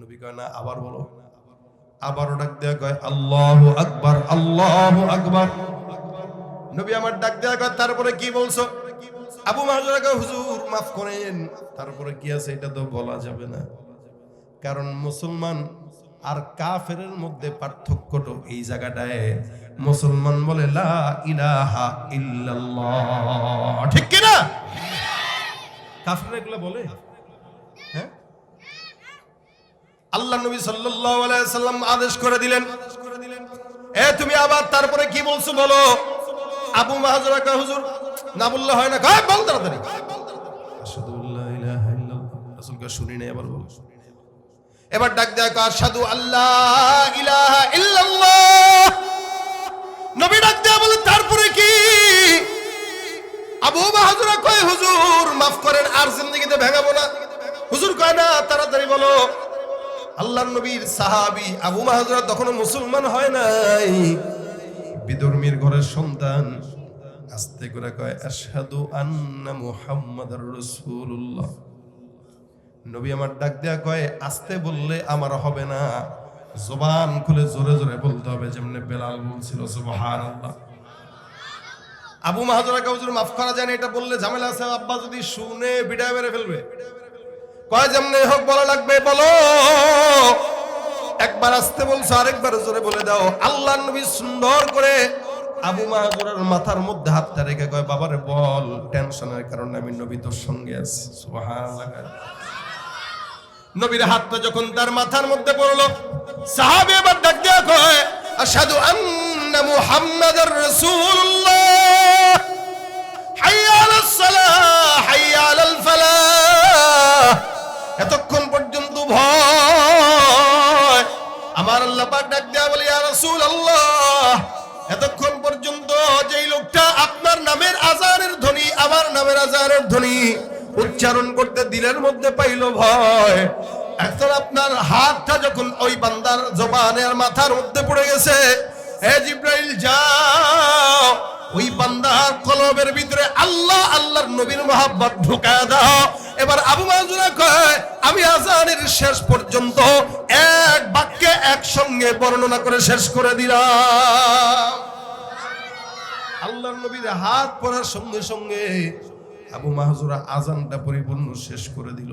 নবী কয়, না, আবার বলো। আবারও ডাক দেয়া কয়, আল্লাহ আল্লাহ নবী আমার ডাক দেয়া কয়, তারপরে কি বলছো? আবু মাহজুরা কয়, হুজুর, মাফ করেন। তারপরে কি আছে এটা তো বলা যাবে না। কারণ মুসলমান আর কাফেরের মধ্যে পার্থক্যটা এই জায়গাটায়। মুসলমান বলে, লা ইলাহা ইল্লাল্লাহ। ঠিক কি না কাফেররা এগুলো বলে হ্যাঁ আল্লাহ নবী সাল্লাম আদেশ করে দিলেন। এ, তুমি আবার তারপরে কি বলছো বলো? আবু মাহজুরা কয়, হুজুর না বললে হয় না? কয়, বল তাড়াতাড়ি। রাসূলকে শুনি নাই, আবার বল। এবার ডাক দেয় আশহাদু আল্লাহ ইলাহা ইল্লাল্লাহ। নবী ডাক দেয়া বলে, তারপরে কি? আবু বাহাদুরা কয়, হুজুর, মাফ করেন, আর জিন্দগিতে ভেঙাবো না। হুজুর কয়, না, তাড়াতাড়ি বলো। আল্লাহর নবীর সাহাবী আবু বাহাদুরা তখনও মুসলমান হয় নাই। বিদর্মীর ঘরের সন্তান আস্তে করে কয়, আশহাদু আন্না মুহাম্মাদার রাসূলুল্লাহ। নবী আমার ডাক দেয়া কয়, আস্তে বললে আমার হবে না। জবান খুলে জোরে জোরে বলতে হবে, যেমনি বেলাল বলছিল, সুবহানাল্লাহ। আবু মাহাজুরা কাউজুর মাফ করা যায় না, এটা বললে ঝামেলা আছে। আব্বা যদি শুনে বিদায় মেরে ফেলবে। কয় যেমনি হোক বলা লাগবে, বলো। একবার আসতে বলছো, আরেকবার জোরে বলে দাও। আল্লাহ নবী সুন্দর করে আবু মাহাজুরার মাথার মধ্যে হাতটা রেখে কয়, বাবারে বল, টেনশনের কারণে আমি নবী তোর সঙ্গে আছি। নবীর হাতটা যখন তার মাথার মধ্যে পড়ল, সাহাবে এবার ডাক দেয়া কয়, আশহাদু আন্না মুহাম্মাদার রাসূলুল্লাহ। হাইয়া আলাস সালাহ হাইয়া আলাল ফালাহ। এতক্ষণ পর্যন্ত ভয়। আমার আল্লাহ পাক ডাক দেয়া বলে, ইয়া রাসূলুল্লাহ, এতক্ষণ পর্যন্ত যেই লোকটা আপনার নামের আজানের ধ্বনি, আমার নামের আজানের ধ্বনি উচ্চারণ করতে দিলের মধ্যে পাইল ভয়। এখন আপনার হাতটা যখন ওই বান্দার জবানের মাথার মধ্যে পড়ে গেছে, হে জিব্রাইল, যাও, ওই বান্দার কলবের ভিতরে আল্লাহ, আল্লাহর নবীর মহাব্বত ঢুকায় দাও। এবার আবু মাজুরা কয়, আমি আজানের শেষ পর্যন্ত এক বাক্যে একসঙ্গে বর্ণনা করে শেষ করে দিলাম। আল্লাহর নবীর হাত পড়ার সঙ্গে সঙ্গে আবু মাহজুরা আজানটা পরিপূর্ণ শেষ করে দিল।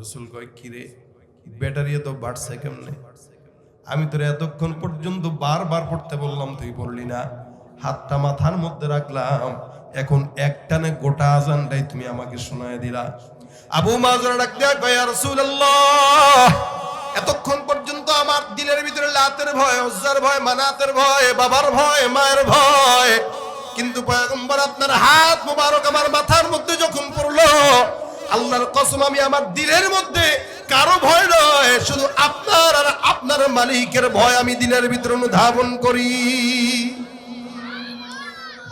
রসুল কয়, কিরে ব্যাটারি তো বাড়ছে কেমনে? আমি তোর এতক্ষণ পর্যন্ত বারবার পড়তে বললাম, তুই বললি না। হাতটা মাথার মধ্যে রাখলাম, এখন একটানে গোটা আজানটাই তুমি আমাকে শোনায় দিলা। আবু মাহজুরা ডাক দেয়া ইয়া রাসূলুল্লাহ, এতক্ষণ পর্যন্ত আমার দিলের ভিতরে লাতের ভয় হজ্জার ভয়, মানাতের ভয়, বাবার ভয়, মায়ের ভয়। কিন্তু পয়গম্বর, আপনার হাত মোবারক আমার মাথার মধ্যে যখন পড়ল, আল্লাহর কসম, আমি আমার দিলের মধ্যে কারও ভয় নয়, শুধু আপনার আর আপনার মালিকের ভয় আমি দিলের ভিতরে অনুধাবন করি।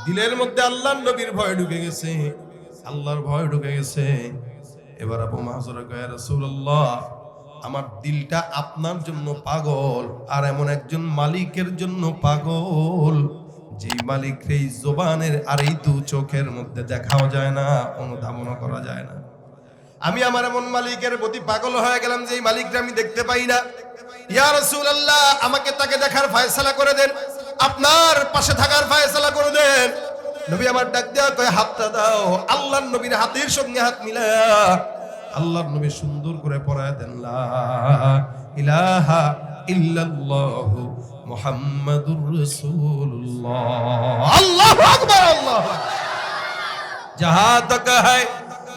দিলের মধ্যে আল্লাহর নবীর ভয় ঢুকে গেছে, আল্লাহর ভয় ঢুকে গেছে। এবার আবু মাহজুরা কয় রাসূলুল্লাহ, আমার দিলটা আপনার জন্য পাগল আর এমন একজন মালিকের জন্য পাগল। যে মালিক এই জোবানের আর এই দু চোখের মধ্যে দেখাও যায় না, অনুধাবনও করা যায় না। আমি আমার এমন মালিকের প্রতি পাগল হয়ে গেলাম যে এই মালিকটা আমি দেখতে পাই না। ইয়া রাসূলুল্লাহ, আমাকে তাকে দেখার ফয়সালা করে দেন, আপনার পাশে থাকার ফয়সালা করে দেন। নবী আমার ডাক দেওয়া কয় হাতটা দাও আল্লাহর নবীর হাতের সঙ্গে হাত মিলায়া আল্লাহর নবী সুন্দর করে পড়ায় দেন লা ইলাহা ইল্লাল্লাহ মুহাম্মাদুর রাসূলুল্লাহ আল্লাহু আকবার আল্লাহু আকবার जहां तक है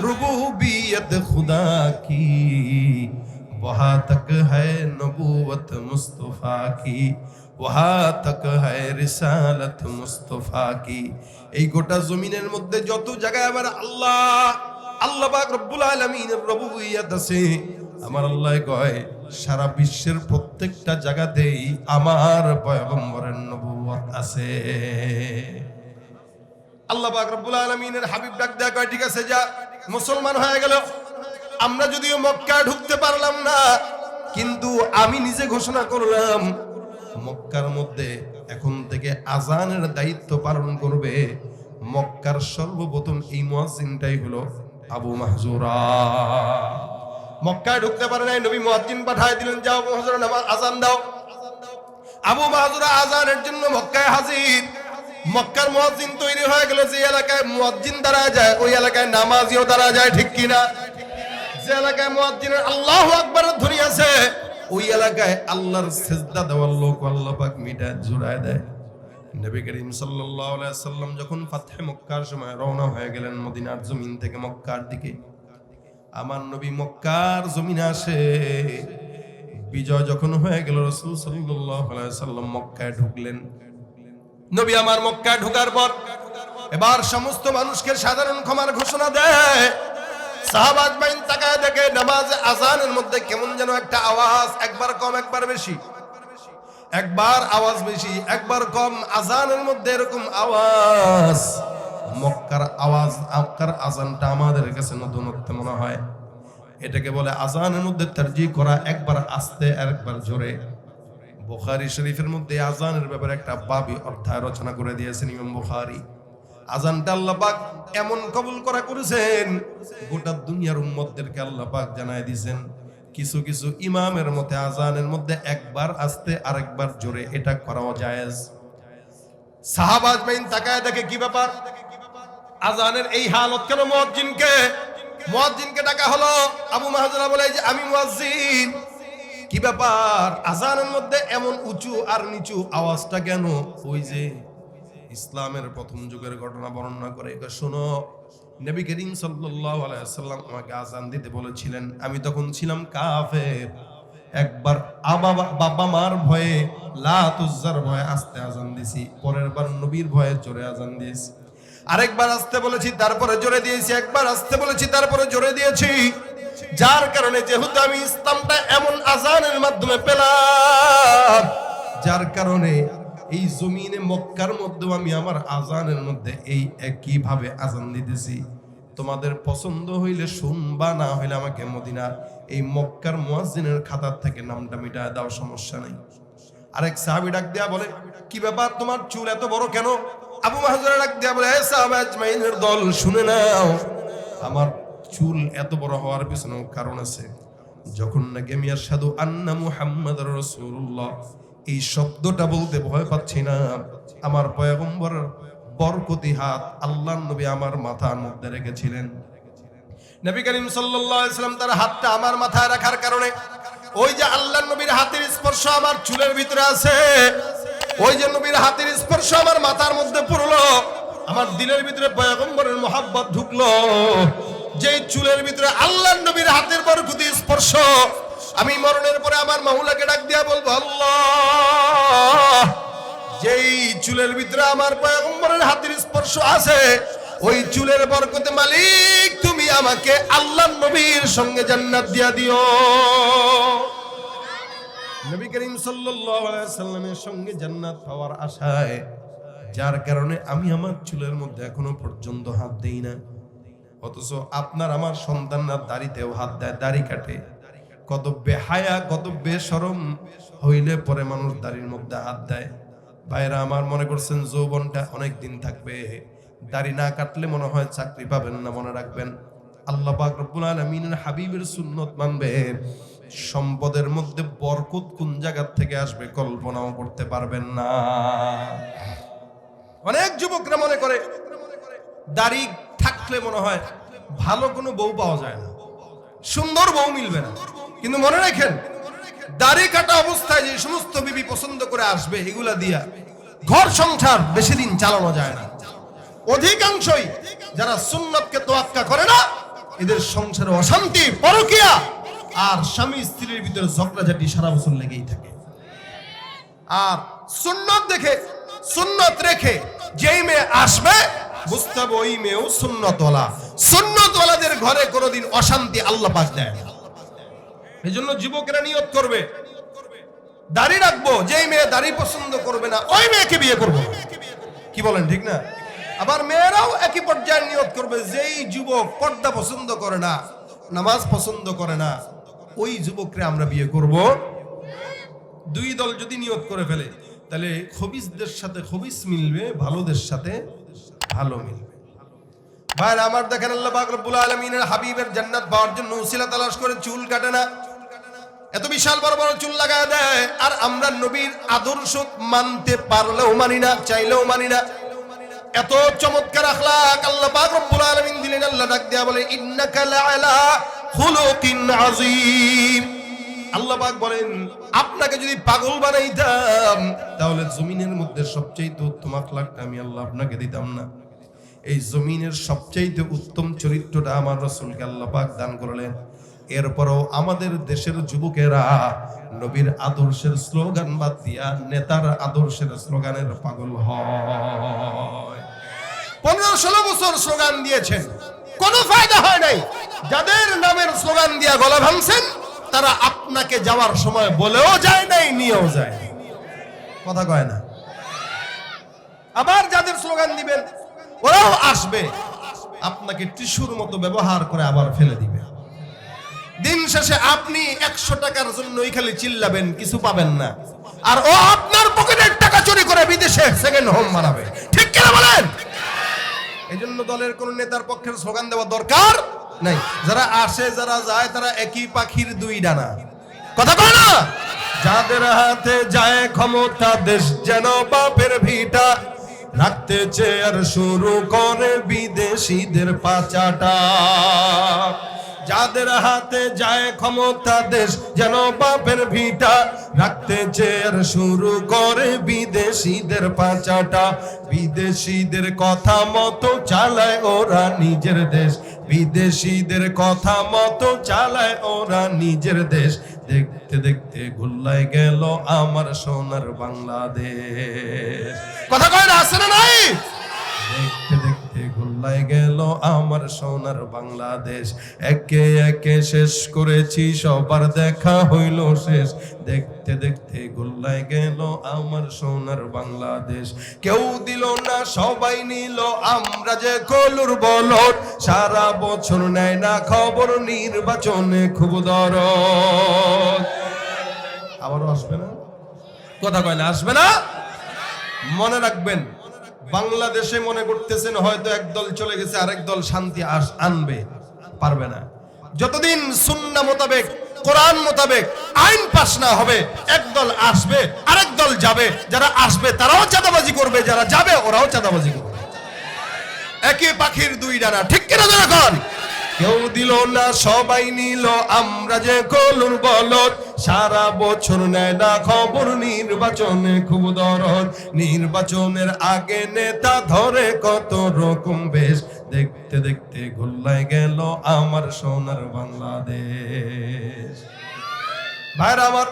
रुबूबियत खुदा की वहां तक है नबूवत मुस्तफा की ওহা তক হায় রিসালাত মুস্তফা কি এই গোটা জমিনের মধ্যে যত জায়গায় আবার আল্লাহ আল্লাহ পাক রব্বুল আলামিনের রবুবিয়াত আছে, আমার আল্লাহ কয়, সারা বিশ্বের প্রত্যেকটা জায়গাতেই আমার পয়গম্বরের নবুয়ত আছে। আল্লাহ পাক রব্বুল আলামিনের হাবিব ডাক দেয়া কয়, ঠিক আছে, যা, মুসলমান হয়ে গেল। আমরা যদিও মক্কা ঢুকতে পারলাম না, কিন্তু আমি নিজে ঘোষণা করলাম মক্কার মধ্যে এখন থেকে আজানের দায়িত্ব পালন করবে মক্কার সর্বপ্রথম এই মুয়াজ্জিনটাই হলো আবু মাহজুরা। মক্কায় ঢুকতে পারে নাই, নবী মুয়াজ্জিন পাঠায় দিলেন, যাও মাহজুরা, নামাজ আজান দাও। আবু মাহজুরা আজানের জন্য মক্কায় হাজির। মক্কার মুয়াজ্জিন তৈরি হয়ে গেল যে এলাকায় মুয়াজ্জিন দাঁড়া যায়, ওই এলাকায় নামাজিও দাঁড়া যায়, ঠিক কিনা? যে এলাকায় মুয়াজ্জিনের আল্লাহ আকবারের ধ্বনি আছে ওই এলাকায় আল্লাহর সেজদা দেওয়ার লোক আল্লাহ পাক মিটা জুড়ায় দেয়। নবী করিম সাল্লাল্লাহু আলাইহি সাল্লাম যখন ফাতহে মক্কার সময় রওনা হয়ে গেলেন মদিনার জমিন থেকে মক্কার দিকে, আমার নবী মক্কার জমিনে আসে। বিজয় যখন হয়ে গেল, রাসূল সাল্লাল্লাহু আলাইহি সাল্লাম মক্কায় ঢুকলেন। নবী আমার মক্কায় ঢোকার পর এবার সমস্ত মানুষকে সাধারণ ক্ষমার ঘোষণা দেয়। নামাজ আজানের মধ্যে কেমন যেন একটা আওয়াজ, একবার কম, একবার বেশি। একবার আওয়াজ বেশি, একবার কম আজানের মধ্যে এরকম আওয়াজ। মক্কার আওয়াজ আজানটা আমাদের কাছে নতুনত্ব মনে হয়। এটাকে বলে আজানের মধ্যে তারজি করা, একবার আস্তে একবার জোরে। বুখারী শরীফের মধ্যে আজানের ব্যাপারে একটা বাবি অধ্যায় রচনা করে দিয়েছেন ইমাম বুখারী। আজানটা আল্লাহ পাক এমন কবুল করা করেছেন, গোটা দুনিয়ার উম্মতদেরকে আল্লাহ পাক জানায় দিয়েছেন। কিছু কিছু ইমামের মতে আজানের মধ্যে একবার আস্তে আরেকবার জোরে এটা করাও জায়েজ। সাহাবাজ মাইন তাকায় দেখে কি ব্যাপার? আজানের এই হালত কেন মুয়াজ্জিনকে? মুয়াজ্জিনকে ডাকা হলো। আবু মাহজুরা বলে যে আমি মুয়াজ্জিন। কি ব্যাপার? আজানের মধ্যে এমন উঁচু আর নিচু আওয়াজটা কেন? ওই যে ইসলামের প্রথম যুগের ঘটনা বর্ণনা করে। শোনো, নবী করিম সাল্লাল্লাহু আলাইহি সাল্লাম আমাকে আজান দিতে বলেছিলেন, আমি তখন ছিলাম কাফের। একবার বাবা মার ভয়ে লাতুজ্জার ভয়ে আস্তে আজান দিছি, পরের বার নবীর ভয়ে জোরে আজান দিয়েছি। আরেকবার আসতে বলেছি, তারপরে জোরে দিয়েছি, একবার আসতে বলেছি, তারপরে জোরে দিয়েছি। যার কারণে যেহেতু আমি ইসলামটা এমন আজানের মাধ্যমে পেলাম, যার কারণে এই জমিনে মক্কার মধ্যে আমি আমার আজানের মধ্যে এই একইভাবে আজান দিতেছি। তোমাদের পছন্দ হইলে শুনবা, না হইলে আমাকে মদিনার এই মক্কার মুয়াজ্জিনের খাতার থেকে নামটা মিটায় দাও, সমস্যা নাই। আরেক সাহাবি ডাক দেয়া বলে, কি ব্যাপার, তোমার চুল এত বড় কেন? আবু মাহজুরা ডাক দেয়া বলে, "এ সাহাবা আজমাইনের দল, শুনে নাও, আমার চুল এত বড় হওয়ার পিছনে কারণ আছে। যখন নাকি আমি সাধু আন্না মুহাম্মাদুর রাসূলুল্লাহ এই শব্দটা বলতে ভয় পাচ্ছি না। আমার পয়গম্বর বরকতি হাত আল্লাহর নবী আমার মাথার মধ্যে রেখেছিলেন। নবী করিম সাল্লাম তার হাতটা আমার মাথায় রাখার কারণে ওই যে আল্লাহর নবীর হাতের স্পর্শ আমার চুলের ভিতরে আছে, ওই যে নবীর হাতের স্পর্শ আমার মাথার মধ্যে পড়ল, আমার দিলের ভিতরে পয়গম্বরের মোহাব্বত ঢুকলো। যেই চুলের ভিতরে আল্লাহর নবীর হাতের বরকতি স্পর্শ আমি মরণের পরে আমার মাহুলাকে ডাক দিয়া বলব, আল্লাহ, যেই চুলের ভিতরে আমার পয়গম্বরের হাতের স্পর্শ আছে, ওই চুলের বরকতে মালিক, তুমি আমাকে আল্লাহ নবীর সঙ্গে জান্নাত দিয়া দিও। নবী করিম সাল্লামের সঙ্গে জান্নাত পাওয়ার আশায়, যার কারণে আমি আমার চুলের মধ্যে এখনও পর্যন্ত হাত দেই না। অথচ আপনার আমার সন্তানরা দাড়িতেও হাত দেয়, দাড়ি কাটে। কত বেহায়া কত বেশরম হইলে পরে মানুষ দাড়ির মধ্যে হাত দেয়। ভাইরা আমার মনে করছেন যৌবনটা অনেক দিন থাকবে। দাড়ি না কাটলে মনে হয় চাকরি পাবেন না, মনে রাখবেন। আল্লাহ পাক রব্বুল আলামিনের হাবিবের সুন্নত মানবে। সম্পদের মধ্যে বরকত কোন জায়গা থেকে আসবে কল্পনাও করতে পারবেন না। অনেক যুবকরা মনে করে, দাড়ি থাকলে মনে হয় ভালো কোনো বউ পাওয়া যায় না। সুন্দর বউ মিলবে না। কিন্তু মনে রাখেন, দাড়ি কাটা অবস্থায় যে সমস্ত বিবি পছন্দ করে আসবে, এগুলা দিয়া ঘর সংসার বেশি দিন চালানো যায় না। অধিকাংশই যারা সুন্নতকে তোয়াক্কা করে না, এদের সংসারে অশান্তি, পরকিয়া আর স্বামী স্ত্রীর ভিতরে ঝগড়াঝাটি সারা বছর লেগেই থাকে। আর সুন্নত দেখে, সুন্নত রেখে যেই মেয়ে আসবে, বুঝতে হবে ওই মেয়েও সুন্নতওয়ালা। সুন্নতওয়ালাদের ঘরে কোনোদিন অশান্তি আল্লাহ পাক দেয় না। এই জন্য যুবকেরা নিয়ত করবে। দাড়ি রাখব, যেই মেয়ে দাড়ি পছন্দ করবে না, ওই মেয়েকে বিয়ে করব। কি বলেন, ঠিক না? আবার মেয়েরাও একই পর্যায়ে নিয়ত করবে, যেই যুবক পর্দা পছন্দ করে না, নামাজ পছন্দ করে না, ওই যুবকরে আমরা বিয়ে করব। দুই দল যদি নিয়ত করে ফেলে, তাহলে খবিসদের সাথে খবিস মিলবে, ভালোদের সাথে ভালো মিলবে। ভাই আমার দেখেন আল্লাহ রব্বুল আলামিনের হাবিবের জান্নাত পাওয়ার জন্য উসিলা তালাশ করে চুল কাটে না। এত বিশাল বড় বড় চুল লাগায় দেয়, আর আমরা নবীর আদর্শ মানতে পারলেও মানি না, চাইলেও মানি না। এত চমৎকার আখলাক আল্লাহ পাক রব্বুল আলামিন দিলেন, আল্লাহ ডাক দেয়া বলে, ইন্নাকা লাআলা খুলুকিন আযীম। আল্লাহ পাক বলেন, আপনাকে যদি পাগল বানাইতাম, তাহলে জমিনের মধ্যে সবচেয়ে উত্তম আখলাকটা আমি আল্লাহ আপনাকে দিতাম না। এই জমিনের সবচাইতে উত্তম চরিত্রটা আমার রসুলকে আল্লাহ পাক দান করলেন। এরপরও আমাদের দেশের যুবকেরা নবীর আদর্শের স্লোগান বাদ দিয়া নেতার আদর্শের স্লোগানের পাগল হয়। পনেরো ষোলো বছর স্লোগান দিয়েছেন। কোনো ফায়দা হয় নাই। যাদের নামের স্লোগান দিয়া গলা ভাঙছেন, তারা আপনাকে যাওয়ার সময় বলেও যায় নাই, নিয়েও যায়। কথা কয় না। আবার যাদের স্লোগান দিবেন, ওরাও আসবে। আপনাকে টিস্যুর মতো ব্যবহার করে আবার ফেলে দিবে। দিন শেষে আপনি একশো টাকার জন্যই খালি চিল্লাবেন, কিছু পাবেন না। আর ও আপনার পকেটের টাকা চুরি করে বিদেশে সেকেন্ড হোম বানাবে। ঠিক কিনা বলেন? এই জন্য দলের কোন নেতার পক্ষের স্লোগান দেওয়া দরকার নাই। যারা আসে, যারা যায়, তারা একই পাখির দুই ডানা। কথা কয় না? যাদের হাতে যায় ক্ষমতা, দেশ যেন বাপের ভিটা। রাখতে চেয়ার শুরু করে বিদেশিদের পাচাটা। যাদের হাতে যায় ক্ষমতা দেশ, যেন বাপের ভিটা রাখতে চেয়ার শুরু করে বিদেশিদের পাচাটা। বিদেশিদের কথা মতো চালায় ওরা নিজের দেশ। বিদেশিদের কথা মতো চালায় ওরা নিজের দেশ। দেখতে দেখতে গুল্লায় গেল আমার সোনার বাংলাদেশ। কথা কয় না না নাই? দেখতে গোল্লায় গেল আমার সোনার বাংলাদেশ। একে একে শেষ করেছি, সবার দেখা হইল শেষ। দেখতে দেখতে গোল্লায় গেল আমার সোনার বাংলাদেশ। কেউ দিল না, সবাই নিল আমরা যে কলুর বলট সারা বছর নেয় না খবর, নির্বাচনে খুব দরদ। আবারও আসবে না? কথা কয় না, আসবে না? মনে রাখবেন বাংলাদেশে মনে করতেছেন হয়তো একদল চলে গেছে, আরেক দল শান্তি আনবে, পারবে না। যতদিন সুন্না মোতাবেক, কোরআন মোতাবেক আইন পাশ না হবে একদল আসবে, আরেক দল যাবে। যারা আসবে, তারাও চাঁদাবাজি করবে, যারা যাবে, ওরাও চাঁদাবাজি করবে। একই পাখির দুই ডানা, ঠিক কিনা যখন কেউ দিল না, সবাই নিল। আমরা যে কলুর বলত সারা বছর নেয় না খবর নির্বাচনে খুব দরদ। নির্বাচনের আগে নেতা ধরে কত রকম বেশ। দেখতে দেখতে গোল্লায় গেল আমার সোনার বাংলাদেশ। ভাইরা আমার,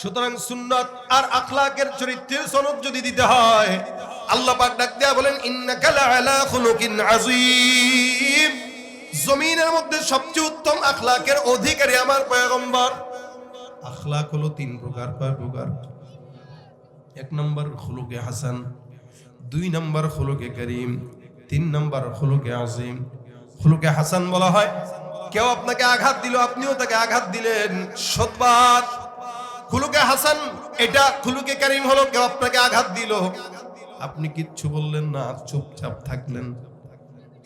সুতরাং সুন্নত আর আখলাকের চরিত্রের সনদ যদি দিতে হয়, আল্লাহ পাক ডাক দেয়া বলেন, ইন্নাকা লাআলা খুলুকিন আযীম। জমিনের মধ্যে সবচেয়ে উত্তম আখলাকের অধিকারী আমার পয়গম্বর। আখলাক হলো তিন প্রকার, কয় প্রকার? এক নম্বর খুলুকে হাসান, দুই নম্বর খুলুকে করিম, তিন নম্বর খুলুকে আজিম খুলুকে হাসান বলা হয়, কেউ আপনাকে আঘাত দিল, আপনিও তাকে আঘাত দিলেন। সৎবাদ। খুলুকে হাসান, এটা খুলুকে করিম হলো, কেউ আপনাকে আঘাত দিল। আপনি কিচ্ছু বললেন না, চুপচাপ থাকলেন।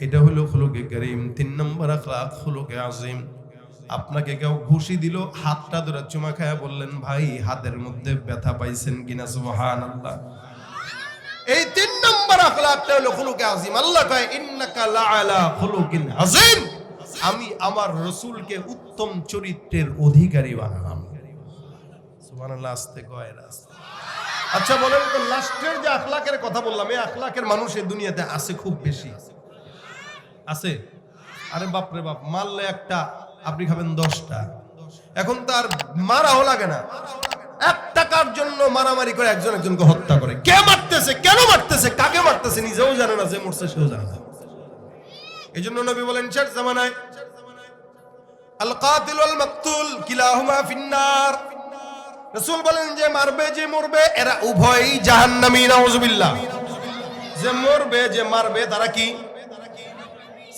এটা হলো খুলুকে করিম। তিন নম্বর আখলাক খুলুকে আজিম আপনাকে কেউ ঘুষি দিল, হাতটা ধরে চুমা খায়া বললেন, ভাই, হাতের মধ্যে ব্যথা পাইছেন কিনা সুবহান আল্লাহ এই তিন নম্বর আখলাকটা হলো খুলুকে আজিম আল্লাহ কয়, ইন্নাকা লাআলা খুলুকিন আজিম আমি আমার রসূলকে উত্তম চরিত্রের অধিকারী বানালাম। সুবহানাল্লাহ, আস্তে কয় না আচ্ছা বলেন তো, লাস্টের যে আখলাকের কথা বললাম, এই আখলাকের মানুষ এই দুনিয়াতে আছে খুব বেশি। আছে আরে বাপ রে বাপ, মারলে একটা, আপনি খাবেন দশটা। এখন তার মারাও লাগে না। এক টাকার জন্য মারামারি করে একজন একজনকে হত্যা করে? কে মারতেছে, কেন মারতেছে, কাকে মারতেছে, নিজেও জানে না, যে মরছে সেও জানে না। এই জন্য নবী বলেন, শেষ জামানায় আল মাকতুল কিলাহুমা ফিন্নার। রাসূল বলেন, যে মারবে, যে মরবে, এরা উভয়ই জাহান্নামী, নাউজুবিল্লাহ। যে মরবে, যে মারবে, তারা কি?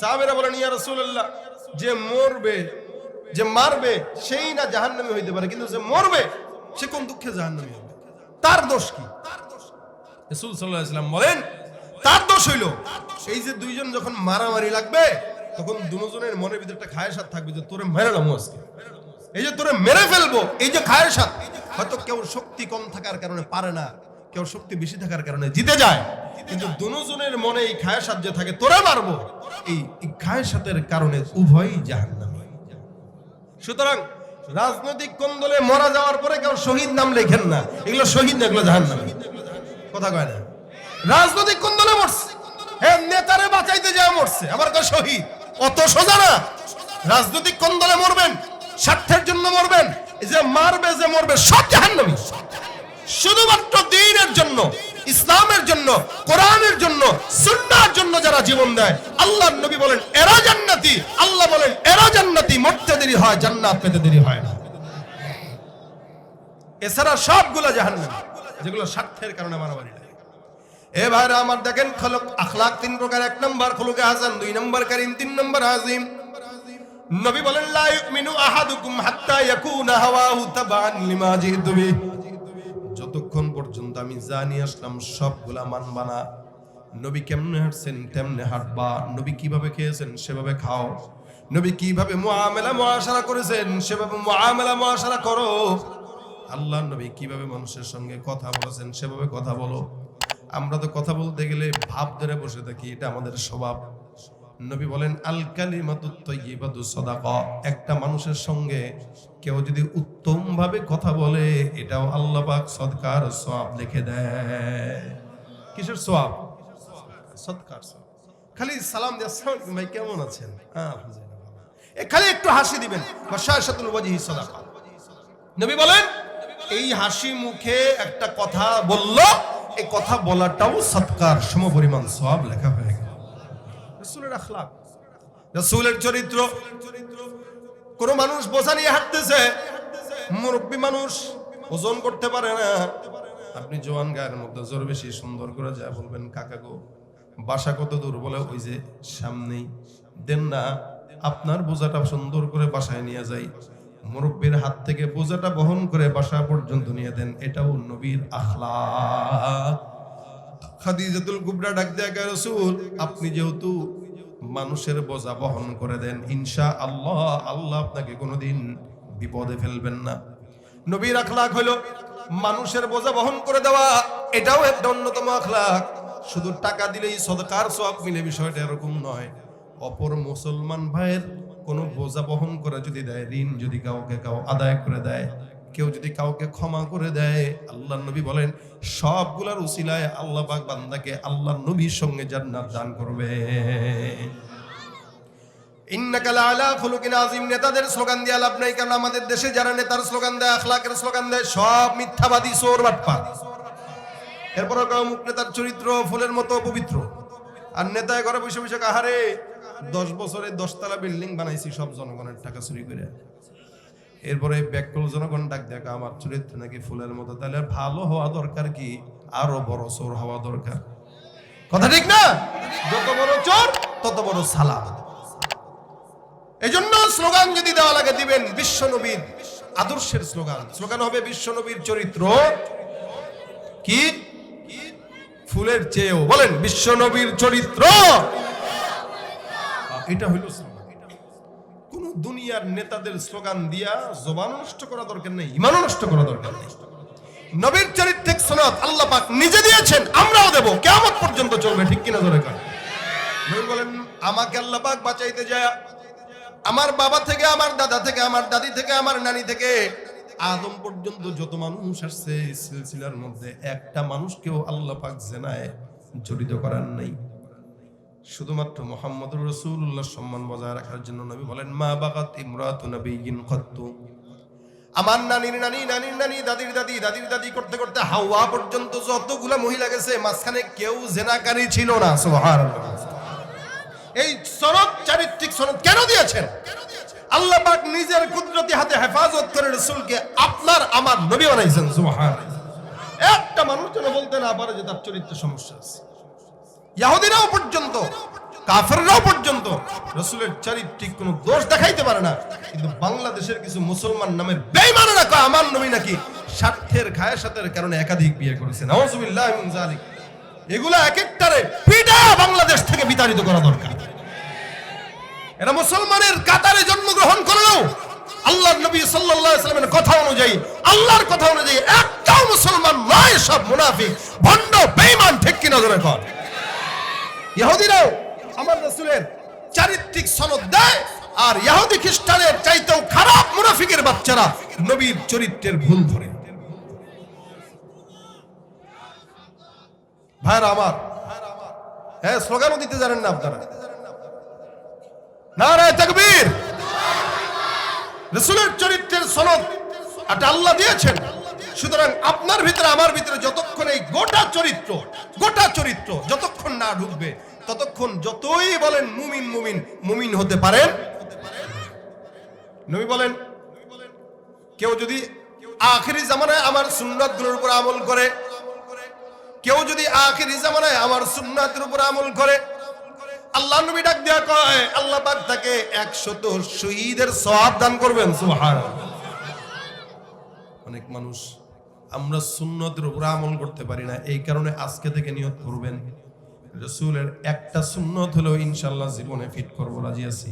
সাহাবেরা বলেন, ইয়া রাসূলুল্লাহ, যে মরবে, যে মারবে, সেই না জাহান্নামী হইতে পারে। কিন্তু যে মরবে, সে কোন দুঃখে জাহান্নামী হবে? তার দোষ কি? রাসূল সাল্লাল্লাহু আলাইহি ওয়াসাল্লাম বলেন, তার দোষ হইল, এই যে দুইজন যখন মারামারি লাগবে, তখন দুজনের মনের ভিতরে একটা খায়ের থাকবে যে, তোরে মেরে নামো আজকে। এই যে তোরে মেরে ফেলব, এই যে খায়ের সাথ হয়তো কেউ শক্তি কম থাকার কারণে পারে না। কেউ শক্তি বেশি থাকার কারণে জিতে যায়। কিন্তু দুজনের মনে এই খায়ের সাথ যে থাকে, তোরে মারবো। এই খায়ের সাথের কারণে উভয়ই জাহান্নামী। সুতরাং রাজনৈতিক কোন্দলে মরা যাওয়ার পরে কেউ শহীদ নাম লেখেন না। এগুলো শহীদ না, এগুলো জাহান্নামী। কথা কয় না। রাজনৈতিক কোন্দলে মরছে। হ্যাঁ নেতারে বাঁচাইতে যায় মরছে, আবার কয় শহীদ। অত সোজা না রাজনৈতিক কোন্দলে মরবেন, স্বার্থের জন্য মরবেন যে মারবে, যে মরবে, সব জাহান্নামী। শুধুমাত্র দিনের জন্য, ইসলামের জন্য, কোরআনের জন্য, সুন্নার জন্য যারা জীবন দেয় আল্লাহ নবী বলেন, এরা জান্নাতি। আল্লাহ বলেন, এরা জান্নাতি, মরতে দেরি হয়, জান্নাত পেতে দেরি হয় না। এছাড়া সবগুলো জাহান্নামী, যেগুলো স্বার্থের কারণে মারামারি লাগে। এ ভাইরা আমার দেখেন খলক, আখলাক তিন প্রকার, এক নম্বর খলুকে হাসান, দুই নম্বর করিম, তিন নম্বর আজিম নবী বলেন, লা ইউমিনু আহাদুকুম হাত্তা ইয়াকুনা হাওয়াহু তাবান লিমা জিতু বিহি। জানি আসলাম, সবগুলা মানবানা। নবী কেমনে হাঁটছেন, তেমনে হাঁটবা। নবী কীভাবে খেয়েছেন, সেভাবে খাও। নবী কীভাবে মোয়ামেলা মহাসারা করেছেন, সেভাবে মোয়ামেলা মহাসারা করো। আল্লাহ নবী কীভাবে মানুষের সঙ্গে কথা বলেছেন, সেভাবে কথা বলো। আমরা তো কথা বলতে গেলে ভাব ধরে বসে থাকি, এটা আমাদের স্বভাব। নবী বলেন আল কালিমাতু সাদাকা। একটা মানুষের সঙ্গে কেউ যদি উত্তম ভাবে কথা বলে, এটাও আল্লাহ পাক সদকার সওয়াব লিখে দেয়। কিসের সওয়াব? সদকার খালি সালাম দিয়ে ভাই, কেমন আছেন? খালি একটু হাসি দিবেন। নবী বলেন, এই হাসি মুখে একটা কথা বলল, এই কথা বলাটাও সৎকার সমপরিমাণ সওয়াব লেখা হয়ে গেল। রাসূলের আখলাক। রাসূলের চরিত্র। কোন মানুষ বোঝা নিয়ে হাঁটতেছে, মুরব্বী মানুষ ওজন করতে পারে না। আপনি জোয়ান গায়ের মধ্যে জোর বেশি সুন্দর করে যা বলবেন, কাকা গো, বাসা কত দূর বলে ওই যে সামনেই। দেন না, আপনার বোঝাটা সুন্দর করে বাসায় নিয়ে যাই। মুরব্বীর হাত থেকে বোঝাটা বহন করে বাসা পর্যন্ত নিয়ে দেন। এটাও নবীর আখলা খাদিজাতুল কুবরা ডাক দেয়া রাসূল, আপনি যেহেতু মানুষের বোঝা বহন করে দেন। ইনশা আল্লাহ আল্লাহ আপনাকে কোনোদিন বিপদে ফেলবেন না। নবীর আখলাক হলো মানুষের বোঝা বহন করে দেওয়া। এটাও একটা অন্যতম আখলাক শুধু টাকা দিলেই সদকার সব মিলে বিষয়টা এরকম নয়। অপর মুসলমান ভাইয়ের কোনো বোঝা বহন করে যদি দেয়, ঋণ যদি কাউকে কাউ আদায় করে দেয় কেউ যদি কাউকে ক্ষমা করে দেয় আল্লাহ নবী বলেন, সবগুলার উসিলায় আল্লাহ পাক বান্দাকে আল্লাহ নবীর সঙ্গে জান্নাত দান করবে। সব মিথ্যাবাদী নেতার চরিত্র ফুলের মতো পবিত্র। আর নেতায় দশ বছরে দশতলা বিল্ডিং বানাইছি, সব জনগণের টাকা চুরি করে। এরপরে ব্যাকল জনগণ ডাক দেখা আমার চরিত্র নাকি ফুলের মতো? তাহলে ভালো হওয়া দরকার কি? আরও বড় চোর হওয়া দরকার। কথা ঠিক না? যত বড় চোর, তত বড় সালাম। এই জন্য স্লোগান যদি দেওয়া লাগে, দিবেন বিশ্ব নবীর আদর্শের স্লোগান। স্লোগান হবে বিশ্ব নবীর চরিত্র। কি? ফুলের চেয়েও। বলেন, বিশ্ব নবীর চরিত্র। এটা হইল স্লোগান। দুনিয়ার নেতাদের স্লোগান দিয়া জবান নষ্ট করা দরকার নেই ইমান নষ্ট করা দরকার নেই। নবীর চরিত্রিক সনদ আল্লাহ পাক নিজে দিয়েছেন, আমরাও দেব কেমন পর্যন্ত চলবে, ঠিক কিনা ধরে কান নবী বলেন, আমাকে আল্লাহ পাক বাঁচাইতে যায় আমার বাবা থেকে, আমার দাদা থেকে, আমার দাদি থেকে, আমার নানি থেকে, আদম পর্যন্ত যত মানুষ আসছে সিলসিলার মধ্যে, একটা মানুষকেও আল্লাহ পাক জেনায় জড়িত করার নাই। শুধুমাত্র মোহাম্মদুর রসুল্লাহ সম্মান বজায় রাখার জন্য নবী বলেন, মা বাগাত ইমরাতু নবীন কত্তু আমার নানির নানি নানির নানি, দাদির দাদি দাদির দাদি করতে করতে হাওয়া পর্যন্ত যতগুলা মহিলা গেছে, মাঝখানে কেউ জেনাকারী ছিল না, সুবহানাল্লাহ। এই সনদ, চারিত্রিক সনদ কেন দিয়েছেন? আল্লাহ পাক নিজের কুদরতি হাতে হেফাজত করে রসুলকে আপনার, আমার নবী বানাইছেন, সুবহানাল্লাহ। একটা মানুষ যেন বলতে না পারে যে তার চরিত্র সমস্যা আছে। ইহুদিরাও পর্যন্ত, কাফেররাও পর্যন্ত রসুলের চারিত্রিক কোনো দোষ দেখাইতে পারে না। কিন্তু বাংলাদেশের কিছু মুসলমান নামের বেঈমানেরা কয়, আমার নবী নাকি স্বার্থের খায়াসাতের কারণে একাধিক বিয়ে করেছে নাউজুবিল্লাহ মিন যালিক। এগুলো এক একটারে পিডা বাংলাদেশ থেকে বিতাড়িত করা দরকার। এরা মুসলমানের কাতারে জন্মগ্রহণ করলেও আল্লাহর নবী সাল্লাল্লাহু আলাইহি সাল্লামের কথা অনুযায়ী, আল্লাহর কথা অনুযায়ী একটাও মুসলমান নয় সব মুনাফিক, ভণ্ড বেঈমান ঠিক কিনা ধরে কর ইহুদিরাও আমার রাসূলের চারিত্রিক সনদ দেয়, আর ইহুদি খ্রিস্টানের চাইতেও খারাপ মুনাফিকের বাচ্চারা নবীর চরিত্রের ভুল ধরে। ভাইরা আমার হ্যাঁ স্লোগানও দিতে জানেন না আপনারা। নারায় তাকবীর। রসুলের চরিত্রের সনদ একটা আল্লাহ দিয়েছেন। সুতরাং আপনার ভিতরে, আমার ভিতরে যতক্ষণ এই গোটা চরিত্র গোটা চরিত্র যতক্ষণ না ঢুকবে, ততক্ষণ যতই বলেন মুমিন মুমিন মুমিন হতে পারেন। নবী বলেন, কেউ যদি আখেরি জামানায় আমার সুন্নাতগুলোর উপর আমল করে, কেউ যদি আখেরি জামানায় আমার সুন্নাতের উপর আমল করে, আল্লাহ নবী ডাক দেয়া কয়, আল্লাহ পাক তাকে একশত শহীদের সওয়াব দান করবেন সুবহান অনেক মানুষ আমরা সুন্নতের উপর আমল করতে পারি না। এই কারণে আজকে থেকে নিয়ত করবেন, রসুলের একটা সুন্নত হলেও ইনশাল্লাহ জীবনে ফিট করব, রাজি আছি।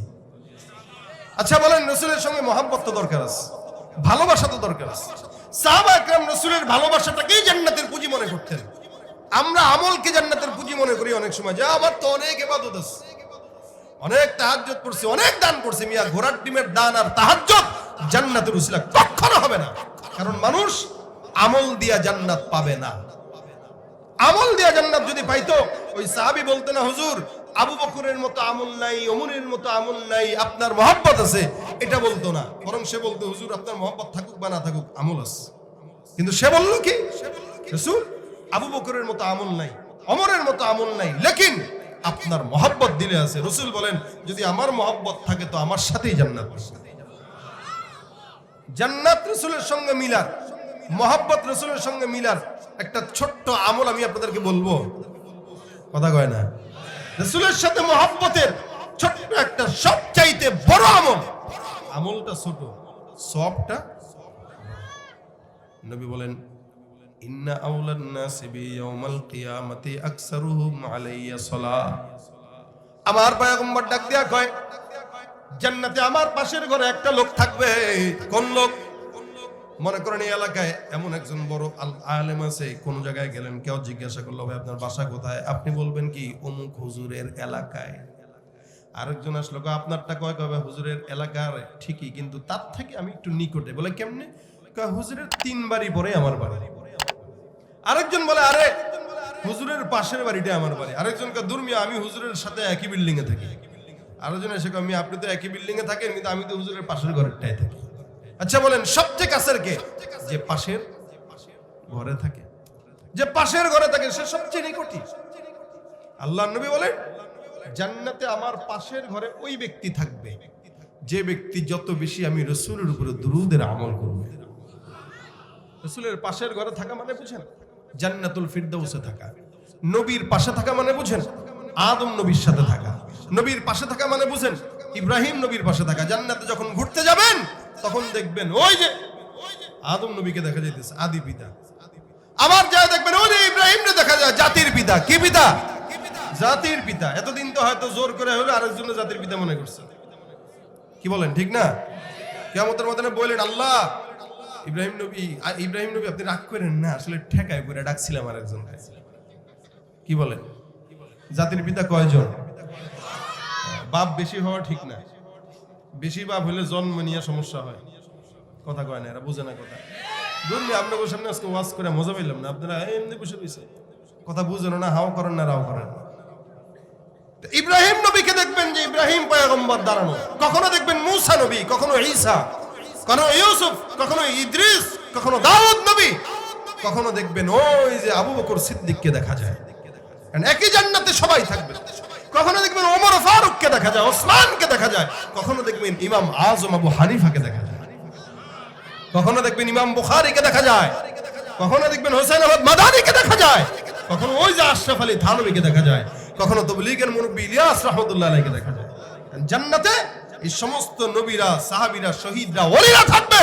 আচ্ছা বলেন, রসুলের সঙ্গে মহাব্বত তো দরকার আছে, ভালোবাসা তো দরকার আছে। সাহাবা একরাম রসুলের ভালোবাসাটাকেই জান্নাতের পুঁজি মনে করতেন। আমরা আমলকে জান্নাতের পুঁজি মনে করি অনেক সময়। যে, আমার তো অনেক এবাদত আছে। অনেক তাহাজ্জুদ করছে, অনেক দান করছে, মিয়া, ঘোড়ার ডিমের দান আর তাহাজ্জুদ জান্নাতের উসিলা কখনো হবে না। কারণ মানুষ আমল দিয়া জান্নাত পাবে না। আমল দিয়া জান্নাত যদি পাইতো, ওই সাহাবী বলতো না হুজুর, আবু বকরের মতো আমল নাই অমরের মতো আমল নাই, আপনার মহব্বত আছে। এটা বলতো না। বরং সে বলতো, হুজুর, আপনার মহব্বত থাকুক বা না থাকুক, আমল আছে। কিন্তু সে বলল কি? রসুল আবু বকরের মতো আমল নাই অমরের মতো আমল নাই, লেকিন আপনার মহব্বত দিলে আছে। রসুল বলেন, যদি আমার মহব্বত থাকে, তো আমার সাথেই জান্নাত জান্নাত রসুলের সঙ্গে মিলার। মহব্বত রসুলের সঙ্গে মিলার একটা ছোট্ট আমল আমি আপনাদেরকে বলব। কথা কয় না? রসুলের সাথে মহব্বতের ছোট্ট একটা সবচাইতে বড় আমল। আমলটা ছোট, সবটা নবী বলেন ডাক আমার পাশের ঘরে একটা লোক থাকবে। কোন লোক? মনে করেন এই এলাকায় এমন একজন বড় আল- আলেম আছে কোন জায়গায় গেলেন কেউ জিজ্ঞাসা করল ভাই আপনার বাসা কোথায়? আপনি বলবেন কি অমুক হুজুরের এলাকায়। আরেকজন আসলো আপনারটা কয় কবে হুজুরের এলাকার? ঠিকই কিন্তু তার থেকে আমি একটু নিকটে বলে কেমনে? কয় হুজুরের তিন বাড়ি পরে আমার বাড়ি। আরেকজন বলে আরে হুজুরের পাশের বাড়িটা আমার বাড়ি। আরেকজন কয় দূর মিয়া, আমি হুজুরের সাথে একই বিল্ডিং এ থাকি। আরেকজন এসে আমি আপনি তো একই বিল্ডিং এ থাকেন কিন্তু আমি তো হুজুরের পাশের ঘরেরটাই থাকি। আচ্ছা বলেন, সবচেয়ে কাছের কে? যে পাশের ঘরে থাকে। যে পাশের ঘরে থাকে, সে সবচেয়ে নিকটি আল্লাহ নবী বলেন, জান্নাতে আমার পাশের ঘরে ওই ব্যক্তি থাকবে। যে ব্যক্তি যত বেশি আমি রসুলের উপরে দুরুদের আমল করব। রসুলের পাশের ঘরে থাকা মানে বুঝেন, জান্নাতুল ফিরদৌসে থাকা। নবীর পাশে থাকা মানে বুঝেন, আদম নবীর সাথে থাকা। নবীর পাশে থাকা মানে বুঝেন, ইব্রাহিম নবীর পাশে থাকা। জান্নাতে যখন ঘুরতে যাবেন তখন দেখবেন, ওই যে আদম নবীকে দেখা যাইতেছে, আদি পিতা। আবার যা দেখবেন, ওই যে ইব্রাহিমকে দেখা যায়, জাতির পিতা। কি পিতা? জাতির পিতা। এতদিন তো হয়তো জোর করে হলো আরেকজন জাতির পিতা মনে করছে। কি বলেন, ঠিক না? কেমতের মতনে বললেন, আল্লাহ, ইব্রাহিম নবী ইব্রাহিম নবী, আপনি রাগ করেন না, আসলে ঠেকায় করে ডাকছিলাম আরেকজন কি বলেন? জাতির পিতা কয়জন? বাপ বেশি হওয়া ঠিক না। বেশি বাপ হলে জন্ম নিয়ে সমস্যা হয়। কথা কয় না, এরা বুঝে না কথা। ধরলি আপনাদের সামনে আজকে ওয়াজ করে মজা পাইলাম না, আপনারা এমনি বসে রয়েছে। কথা বুঝেন না, হাও করেন না, রাও করেন না। ইব্রাহিম নবীকে দেখবেন যে ইব্রাহিম পয়গম্বর দাঁড়ানো। কখনো দেখবেন মুসা নবী, কখনো ঈসা, কখনো ইউসুফ, কখনো ইদ্রিস, কখনো দাউদ নবী। কখনো দেখবেন ওই যে আবু বকর সিদ্দিককে দেখা যায়। একই জান্নাতে সবাই থাকবে। কখনো দেখবেন ওমর ফারুককে দেখা যায়, ওসমানকে দেখা যায়, কখনো দেখবেন ইমাম আজম আবু হানিফাকে দেখা যায়। কখনো দেখবেন ইমাম বুখারীকে দেখা যায়, কখনো দেখবেন হোসেন আহমদ মাদানিকে দেখা যায়, কখনো ওই যে আশরাফ আলী থানবীকে দেখা যায়, কখনো তবলিগের মুরব্বী ইলিয়াস রাহমাতুল্লাহ আলাইহিকে দেখা যায়। জান্নাতে এই সমস্ত নবীরা, সাহাবীরা, শহীদরা, ওলিরা থাকবে।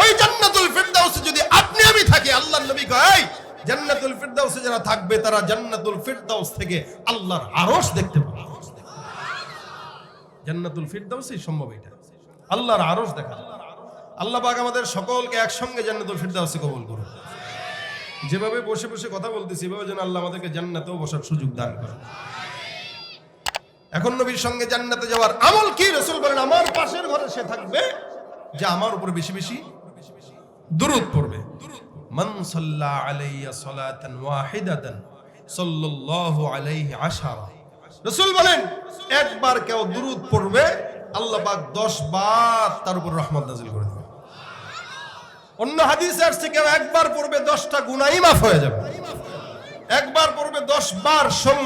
ওই জান্নাতুল ফিরদাউসে যদি আপনি আমি থাকি, আল্লাহর নবী কয় জান্নাতুল ফিরদাউসে যারা থাকবে, তারা জান্নাতুল ফিরদাউস থেকে আল্লাহর আরশ দেখতে পাবে। জান্নাতুল ফিরদাউসই সম্ভব এটা। আল্লাহর আরশ দেখা আল্লাহ পাক আমাদের সকলকে একসঙ্গে জান্নাতুল ফিরদাউসে কবুল করুন। যেভাবে বসে বসে কথা বলতেছি, এভাবে যেন আল্লাহ আমাদেরকে জান্নাতেও বসার সুযোগ দান করে এখন নবীর সঙ্গে জান্নাতে যাওয়ার আমল কি? রসুল বলেন, আমার পাশের ঘরে সে থাকবে, যে আমার উপর বেশি বেশি দুরুদ পড়বে। মান সাল্লা আলাইয়া সালাতান ওয়াহিদাতান সাল্লাল্লাহু আলাইহি আশারা। রাসূল বলেন, একবার কেউ দুরুদ পড়বে, আল্লাহ পাক 10 বার তার উপর রহমত নাযিল করে দেবে অন্য হাদিসে আসছে, কেউ একবার পড়বে 10টা গুনাহই মাফ হয়ে যাবে। একবার পড়বে 10 বার